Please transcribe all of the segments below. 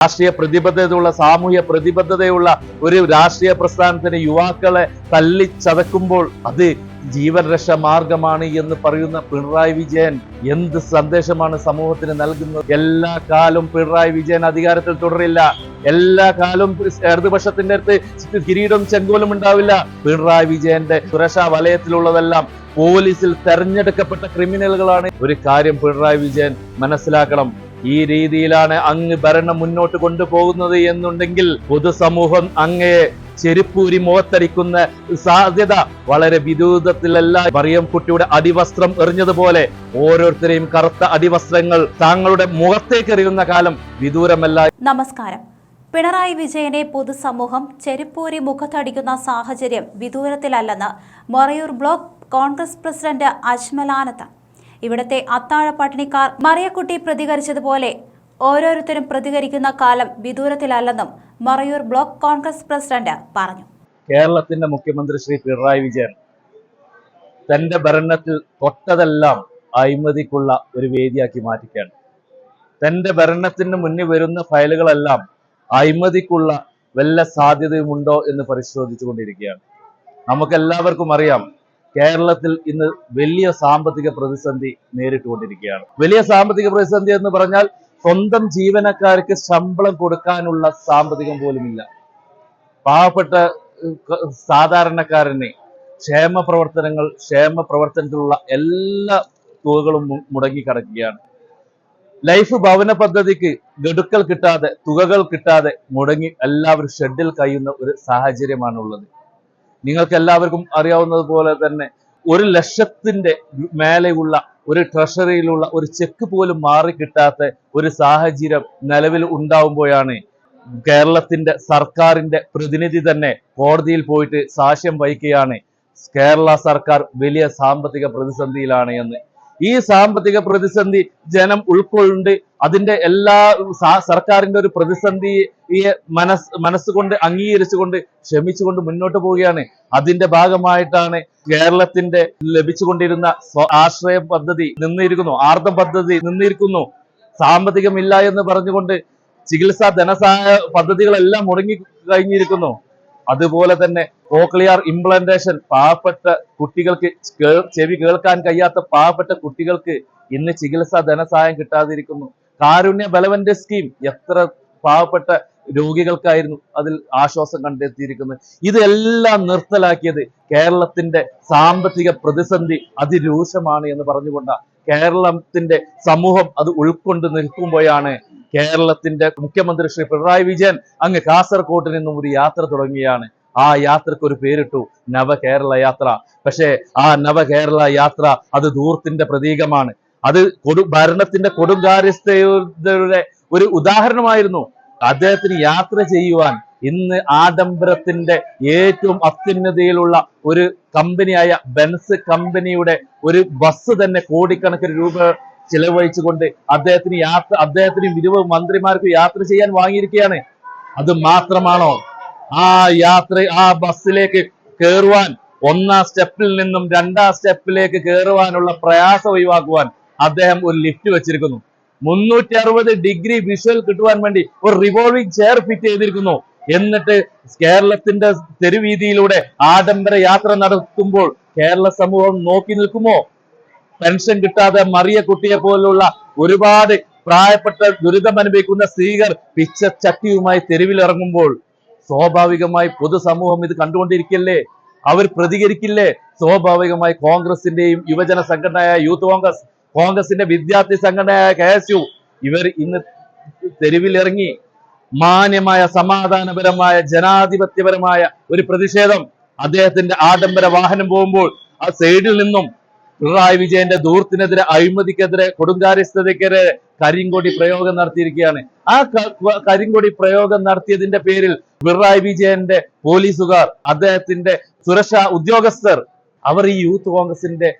രാഷ്ട്രീയ പ്രതിബദ്ധതയുള്ള സാമൂഹ്യ പ്രതിബദ്ധതയുള്ള ഒരു രാഷ്ട്രീയ പ്രസ്ഥാനത്തിന് യുവാക്കളെ തല്ലിച്ചതക്കുമ്പോൾ അത് ജീവൻ രക്ഷ മാർഗമാണ് എന്ന് പറയുന്ന പിണറായി വിജയൻ എന്ത് സന്ദേശമാണ് സമൂഹത്തിന് നൽകുന്നത്? എല്ലാ കാലവും പിണറായി വിജയൻ അധികാരത്തിൽ തുടരില്ല. എല്ലാ കാലവും ഇടതുപക്ഷത്തിന്റെ അടുത്ത് കിരീടം ചെങ്കോലും ഉണ്ടാവില്ല. പിണറായി വിജയന്റെ സുരക്ഷാ വലയത്തിലുള്ളതെല്ലാം പോലീസിൽ തെരഞ്ഞെടുക്കപ്പെട്ട ക്രിമിനലുകളാണ്. ഒരു കാര്യം പിണറായി വിജയൻ മനസ്സിലാക്കണം. ഈ രീതിയിലാണ് അങ്ങ് ഭരണം മുന്നോട്ട് കൊണ്ടുപോകുന്നത് എന്നുണ്ടെങ്കിൽ പൊതുസമൂഹം അങ്ങയെ ചെരുപ്പൂരി മുഖത്തടിക്കുന്ന സാധ്യത വളരെ വിദൂതത്തിലല്ല മറിയം കുട്ടിയുടെ അടിവസ്ത്രം എറിഞ്ഞതുപോലെ ഓരോരുത്തരെയും കറുത്ത അടിവസ്ത്രങ്ങൾ താങ്കളുടെ മുഖത്തേക്ക് എറിയുന്ന കാലം വിദൂരമല്ല. നമസ്കാരം. പിണറായി വിജയനെ പൊതുസമൂഹം ചെരുപ്പൂരി മുഖത്തടിക്കുന്ന സാഹചര്യം വിദൂരത്തിലല്ലെന്ന് മറയൂർ ബ്ലോക്ക് കോൺഗ്രസ് പ്രസിഡന്റ് അജ്മലാനത്ത് ഇവിടുത്തെ അത്താഴ പട്ടിണിക്കാർ മറിയക്കുട്ടി പ്രതികരിച്ചതുപോലെ ഓരോരുത്തരും പ്രതികരിക്കുന്ന കാലം വിദൂരത്തിലല്ലെന്നും മറയൂർ ബ്ലോക്ക് കോൺഗ്രസ് പ്രസിഡന്റ് പറഞ്ഞു. കേരളത്തിന്റെ മുഖ്യമന്ത്രി ശ്രീ പിണറായി വിജയൻ തന്റെ ഭരണത്തിൽ തൊട്ടതെല്ലാം അഴിമതിക്കുള്ള ഒരു വേദിയാക്കി മാറ്റിക്കാണ്. തന്റെ ഭരണത്തിന് മുന്നിൽ വരുന്ന ഫയലുകളെല്ലാം അഴിമതിക്കുള്ള വല്ല സാധ്യതയുമുണ്ടോ എന്ന് പരിശോധിച്ചു കൊണ്ടിരിക്കുകയാണ് നമുക്കെല്ലാവർക്കും അറിയാം കേരളത്തിൽ ഇന്ന് വലിയ സാമ്പത്തിക പ്രതിസന്ധി നേരിട്ടുകൊണ്ടിരിക്കുകയാണ്. വലിയ സാമ്പത്തിക പ്രതിസന്ധി എന്ന് പറഞ്ഞാൽ സ്വന്തം ജീവനക്കാർക്ക് ശമ്പളം കൊടുക്കാനുള്ള സാമ്പത്തികം പോലുമില്ല. പാവപ്പെട്ട സാധാരണക്കാരനെ ക്ഷേമ പ്രവർത്തനങ്ങൾ ക്ഷേമ പ്രവർത്തനത്തിലുള്ള എല്ലാ തുകകളും മുടങ്ങി കിടക്കുകയാണ്. ലൈഫ് ഭവന പദ്ധതിക്ക് ഗഡുക്കൾ കിട്ടാതെ തുകകൾ കിട്ടാതെ മുടങ്ങി എല്ലാവരും ഷെഡിൽ കഴിയുന്ന ഒരു സാഹചര്യമാണുള്ളത്. നിങ്ങൾക്ക് എല്ലാവർക്കും അറിയാവുന്നത് പോലെ തന്നെ ഒരു ലക്ഷത്തിന്റെ മേലെയുള്ള ഒരു ട്രഷറിയിലുള്ള ഒരു ചെക്ക് പോലും മാറി കിട്ടാത്ത ഒരു സാഹചര്യം നിലവിൽ ഉണ്ടാവുമ്പോഴാണ് കേരളത്തിന്റെ സർക്കാരിന്റെ പ്രതിനിധി തന്നെ കോടതിയിൽ പോയിട്ട് സാക്ഷ്യം വഹിക്കുകയാണ്. കേരള സർക്കാർ വലിയ സാമ്പത്തിക പ്രതിസന്ധിയിലാണ് എന്ന്. ഈ സാമ്പത്തിക പ്രതിസന്ധി ജനം ഉൾക്കൊള്ളുന്നുണ്ട്. അതിന്റെ എല്ലാ സർക്കാരിന്റെ ഒരു പ്രതിസന്ധിയെ മനസ് മനസ്സുകൊണ്ട് അംഗീകരിച്ചുകൊണ്ട് ക്ഷമിച്ചുകൊണ്ട് മുന്നോട്ട് പോവുകയാണ്. അതിന്റെ ഭാഗമായിട്ടാണ് കേരളത്തിന്റെ ലഭിച്ചുകൊണ്ടിരുന്ന ആശ്രയ പദ്ധതി നിന്നിരിക്കുന്നു ആർദ്രം പദ്ധതി നിന്നിരിക്കുന്നു. സാമ്പത്തികമില്ല എന്ന് പറഞ്ഞുകൊണ്ട് ചികിത്സാ ധനസഹായ പദ്ധതികളെല്ലാം മുടങ്ങി കഴിഞ്ഞിരിക്കുന്നു. അതുപോലെ തന്നെ കോക്ലിയർ ഇംപ്ലാന്റേഷൻ പാവപ്പെട്ട കുട്ടികൾക്ക് ചെവി കേൾക്കാൻ കഴിയാത്ത പാവപ്പെട്ട കുട്ടികൾക്ക് ഇന്ന് ചികിത്സാ ധനസഹായം കിട്ടാതിരിക്കുന്നു. കാരുണ്യ ബലവന്റെ സ്കീം എത്ര പാവപ്പെട്ട രോഗികൾക്കായിരുന്നു അതിൽ ആശ്വാസം കണ്ടെത്തിയിരിക്കുന്നത്. ഇതെല്ലാം നിർത്തലാക്കിയത് കേരളത്തിന്റെ സാമ്പത്തിക പ്രതിസന്ധി അതിരൂക്ഷമാണ് എന്ന് പറഞ്ഞുകൊണ്ട് കേരളത്തിന്റെ സമൂഹം അത് ഉൾക്കൊണ്ട് നിൽക്കുമ്പോഴാണ് കേരളത്തിന്റെ മുഖ്യമന്ത്രി ശ്രീ പിണറായി വിജയൻ അങ്ങ് കാസർകോട്ട് നിന്നും ഒരു യാത്ര തുടങ്ങിയാണ്. ആ യാത്രയ്ക്ക് ഒരു പേരിട്ടു നവകേരള യാത്ര. പക്ഷേ ആ നവകേരള യാത്ര അത് ദൂർത്തിന്റെ പ്രതീകമാണ്. അത് കൊടു ഭരണത്തിന്റെ കൊടുങ്കാര്യസ്ഥയുടെ ഒരു ഉദാഹരണമായിരുന്നു. അദ്ദേഹത്തിന് യാത്ര ചെയ്യുവാൻ ഇന്ന് ആഡംബരത്തിന്റെ ഏറ്റവും അത്യുന്നതിയിലുള്ള ഒരു കമ്പനിയായ ബെൻസ് കമ്പനിയുടെ ഒരു ബസ് തന്നെ കോടിക്കണക്കിന് രൂപ ചിലവഴിച്ചുകൊണ്ട് അദ്ദേഹത്തിന് യാത്ര അദ്ദേഹത്തിന് ഇരുപത് മന്ത്രിമാർക്ക് യാത്ര ചെയ്യാൻ വാങ്ങിയിരിക്കുകയാണ്. അത് മാത്രമാണോ? ആ യാത്ര ആ ബസ്സിലേക്ക് കയറുവാൻ ഒന്നാം സ്റ്റെപ്പിൽ നിന്നും രണ്ടാം സ്റ്റെപ്പിലേക്ക് കയറുവാനുള്ള പ്രയാസം ഒഴിവാക്കുവാൻ അദ്ദേഹം ഒരു ലിഫ്റ്റ് വെച്ചിരിക്കുന്നു. മുന്നൂറ്റി അറുപത് ഡിഗ്രി വിഷ്വൽ കിട്ടുവാൻ വേണ്ടി ഒരു റിവോൾവിംഗ് ചെയർ ഫിറ്റ് ചെയ്തിരിക്കുന്നു. എന്നിട്ട് കേരളത്തിന്റെ തെരുവീതിയിലൂടെ ആഡംബര യാത്ര നടത്തുമ്പോൾ കേരള സമൂഹം നോക്കി നിൽക്കുമോ? പെൻഷൻ കിട്ടാതെ മറിയ കുട്ടിയെ പോലുള്ള ഒരുപാട് പ്രായപ്പെട്ട ദുരിതം അനുഭവിക്കുന്ന സ്ത്രീകൾ പിച്ചച്ചട്ടിയുമായി തെരുവിലിറങ്ങുമ്പോൾ സ്വാഭാവികമായി പൊതുസമൂഹം ഇത് കണ്ടുകൊണ്ടിരിക്കല്ലേ? അവർ പ്രതികരിക്കില്ലേ? സ്വാഭാവികമായി കോൺഗ്രസിന്റെയും യുവജന സംഘടനയായ യൂത്ത് കോൺഗ്രസ് കോൺഗ്രസിന്റെ വിദ്യാർത്ഥി സംഘടനയായ കെ എസ് യു ഇവർ ഇന്ന് തെരുവിലിറങ്ങി മാന്യമായ സമാധാനപരമായ ജനാധിപത്യപരമായ ഒരു പ്രതിഷേധം അദ്ദേഹത്തിന്റെ ആഡംബര വാഹനം പോകുമ്പോൾ ആ സൈഡിൽ നിന്നും പിണറായി വിജയന്റെ ദൂർത്തിനെതിരെ അഴിമതിക്കെതിരെ കൊടുങ്കാര്യസ്ഥതയ്ക്കെതിരെ കരിങ്കൊടി പ്രയോഗം നടത്തിയിരിക്കുകയാണ്. ആ കരിങ്കൊടി പ്രയോഗം നടത്തിയതിന്റെ പേരിൽ പിണറായി വിജയന്റെ പോലീസുകാർ അദ്ദേഹത്തിന്റെ സുരക്ഷാ ഉദ്യോഗസ്ഥർ അവർ ഈ യൂത്ത് കോൺഗ്രസിന്റെ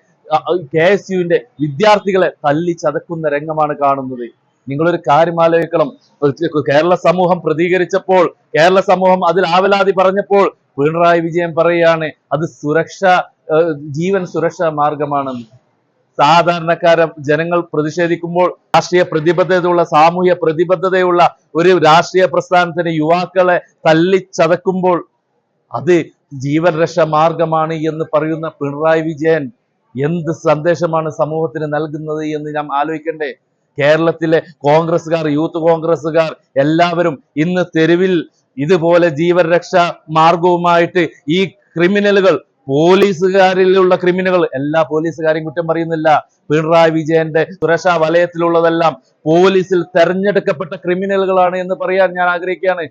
കെ എസ് യുവിന്റെ വിദ്യാർത്ഥികളെ തല്ലി ചതക്കുന്ന രംഗമാണ് കാണുന്നത്. നിങ്ങളൊരു കാര്യം ആലോചിക്കണം. കേരള സമൂഹം പ്രതികരിച്ചപ്പോൾ കേരള സമൂഹം അതിൽ ആവലാതി പറഞ്ഞപ്പോൾ പിണറായി വിജയൻ പറയുകയാണ് അത് സുരക്ഷ ജീവൻ സുരക്ഷാ മാർഗമാണെന്ന് സാധാരണക്കാര ജനങ്ങൾ പ്രതിഷേധിക്കുമ്പോൾ രാഷ്ട്രീയ പ്രതിബദ്ധതയുള്ള സാമൂഹ്യ പ്രതിബദ്ധതയുള്ള ഒരു രാഷ്ട്രീയ പ്രസ്ഥാനത്തിന് യുവാക്കളെ തല്ലിച്ചതക്കുമ്പോൾ അത് ജീവൻ രക്ഷ മാർഗമാണ് എന്ന് പറയുന്ന പിണറായി വിജയൻ എന്ത് സന്ദേശമാണ് സമൂഹത്തിന് നൽകുന്നത് എന്ന് നാം ആലോചിക്കണ്ടേ? കേരളത്തിലെ കോൺഗ്രസ്സുകാർ യൂത്ത് കോൺഗ്രസ്സുകാർ എല്ലാവരും ഇന്ന് തെരുവിൽ ഇതുപോലെ ജീവൻ രക്ഷാ മാർഗവുമായിട്ട് ഈ ക്രിമിനലുകൾ പോലീസുകാരിലുള്ള ക്രിമിനലുകൾ. എല്ലാ പോലീസുകാരെയും കുറ്റം പറയുന്നില്ല. പിണറായി വിജയന്റെ സുരക്ഷാ വലയത്തിലുള്ളതെല്ലാം പോലീസിൽ തെരഞ്ഞെടുക്കപ്പെട്ട ക്രിമിനലുകളാണ് എന്ന് പറയാൻ ഞാൻ ആഗ്രഹിക്കുകയാണ്.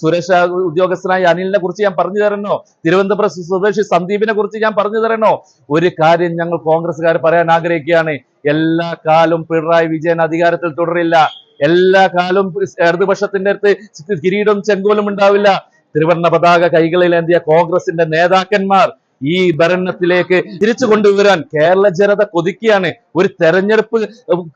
സുരക്ഷാ ഉദ്യോഗസ്ഥനായ അനിലിനെ കുറിച്ച് ഞാൻ പറഞ്ഞു തരണോ? തിരുവനന്തപുരം സ്വദേശി സന്ദീപിനെ കുറിച്ച് ഞാൻ പറഞ്ഞു തരണോ? ഒരു കാര്യം ഞങ്ങൾ കോൺഗ്രസ്സുകാർ പറയാൻ ആഗ്രഹിക്കുകയാണ്. എല്ലാ കാലവും പിണറായി വിജയൻ അധികാരത്തിൽ തുടരില്ല. എല്ലാ കാലവും ഇടതുപക്ഷത്തിന്റെ അടുത്ത് കിരീടം ചെങ്കോലും ഉണ്ടാവില്ല. ത്രിവർണ പതാക കൈകളിലേന്തിയ കോൺഗ്രസിന്റെ നേതാക്കന്മാർ ഈ ഭരണത്തിലേക്ക് തിരിച്ചു കൊണ്ടുവരാൻ കേരള ജനത കൊതിക്കുകയാണ് ഒരു തെരഞ്ഞെടുപ്പ്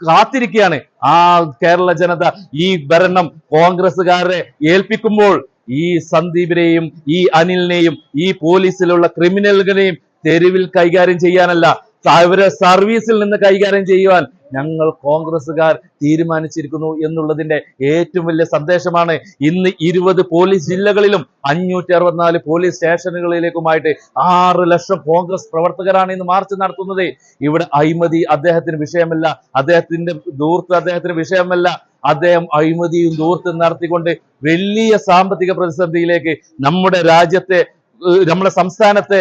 കാത്തിരിക്കുകയാണ്. ആ കേരള ജനത ഈ ഭരണം കോൺഗ്രസ്സുകാരെ ഏൽപ്പിക്കുമ്പോൾ ഈ സന്ദീപിനെയും ഈ അനിലിനെയും ഈ പോലീസിലുള്ള ക്രിമിനലുകളെയും തെരുവിൽ കൈകാര്യം ചെയ്യാനല്ല അവരെ സർവീസിൽ നിന്ന് കൈകാര്യം ചെയ്യുവാൻ ഞങ്ങൾ കോൺഗ്രസ്സുകാർ തീരുമാനിച്ചിരിക്കുന്നു എന്നുള്ളതിന്റെ ഏറ്റവും വലിയ സന്ദേശമാണ് ഇന്ന് ഇരുപത് പോലീസ് ജില്ലകളിലും അഞ്ഞൂറ്റി അറുപത്തിനാല് പോലീസ് സ്റ്റേഷനുകളിലേക്കുമായിട്ട് ആറ് ലക്ഷം കോൺഗ്രസ് പ്രവർത്തകരാണ് ഇന്ന് മാർച്ച് നടത്തുന്നത്. ഇവിടെ അഴിമതി അദ്ദേഹത്തിന് വിഷയമല്ല അദ്ദേഹത്തിന്റെ ദൂർത്ത് അദ്ദേഹത്തിന് വിഷയമല്ല. അദ്ദേഹം അഴിമതിയും ദൂർത്തും നടത്തിക്കൊണ്ട് വലിയ സാമ്പത്തിക പ്രതിസന്ധിയിലേക്ക് നമ്മുടെ രാജ്യത്തെ നമ്മുടെ സംസ്ഥാനത്തെ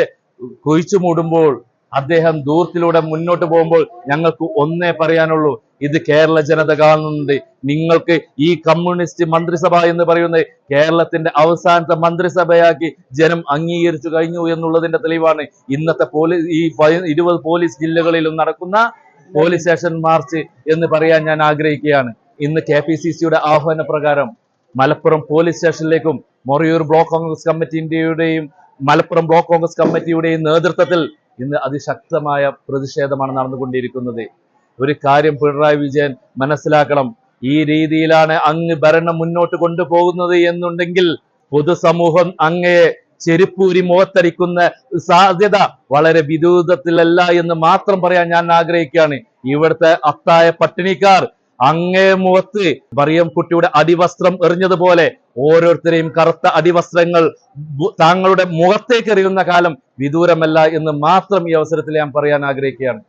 കുഴിച്ചു മൂടുമ്പോൾ അദ്ദേഹം ദൂരത്തിലൂടെ മുന്നോട്ട് പോകുമ്പോൾ ഞങ്ങൾക്ക് ഒന്നേ പറയാനുള്ളൂ. ഇത് കേരള ജനത കാണുന്നുണ്ട് നിങ്ങൾക്ക് ഈ കമ്മ്യൂണിസ്റ്റ് മന്ത്രിസഭ എന്ന് പറയുന്നത് കേരളത്തിന്റെ അവസാനത്തെ മന്ത്രിസഭയാക്കി ജനം അംഗീകരിച്ചു കഴിഞ്ഞു എന്നുള്ളതിന്റെ തെളിവാണ്. ഇന്നത്തെ പോലീസ് ഈ ഇരുപത് പോലീസ് ജില്ലകളിലും നടക്കുന്ന പോലീസ് സ്റ്റേഷൻ മാർച്ച് എന്ന് പറയാൻ ഞാൻ ആഗ്രഹിക്കുകയാണ്. ഇന്ന് കെ പി സി സിയുടെ ആഹ്വാന പ്രകാരം മലപ്പുറം പോലീസ് സ്റ്റേഷനിലേക്കും മൊറയൂർ ബ്ലോക്ക് കോൺഗ്രസ് കമ്മിറ്റിയുടെയും മലപ്പുറം ബ്ലോക്ക് കോൺഗ്രസ് കമ്മിറ്റിയുടെയും നേതൃത്വത്തിൽ ഇന്ന് അതിശക്തമായ പ്രതിഷേധമാണ് നടന്നുകൊണ്ടിരിക്കുന്നത്. ഒരു കാര്യം പിണറായി വിജയൻ മനസ്സിലാക്കണം. ഈ രീതിയിലാണ് അങ്ങ് ഭരണം മുന്നോട്ട് കൊണ്ടുപോകുന്നത് എന്നുണ്ടെങ്കിൽ പൊതുസമൂഹം അങ്ങയെ ചെരുപ്പൂരി മുഖത്തടിക്കുന്ന സാധ്യത വളരെ വിദൂതത്തിലല്ല എന്ന് മാത്രം പറയാൻ ഞാൻ ആഗ്രഹിക്കുകയാണ്. ഇവിടുത്തെ അത്തായ പട്ടിണിക്കാർ അങ്ങേ മുഖത്ത് മറിയം കുട്ടിയുടെ അടിവസ്ത്രം എറിഞ്ഞതുപോലെ ഓരോരുത്തരെയും കറുത്ത അടിവസ്ത്രങ്ങൾ താങ്കളുടെ മുഖത്തേക്ക് എറിയുന്ന കാലം വിദൂരമല്ല എന്ന് മാത്രം ഈ അവസരത്തിൽ ഞാൻ പറയാൻ ആഗ്രഹിക്കുകയാണ്.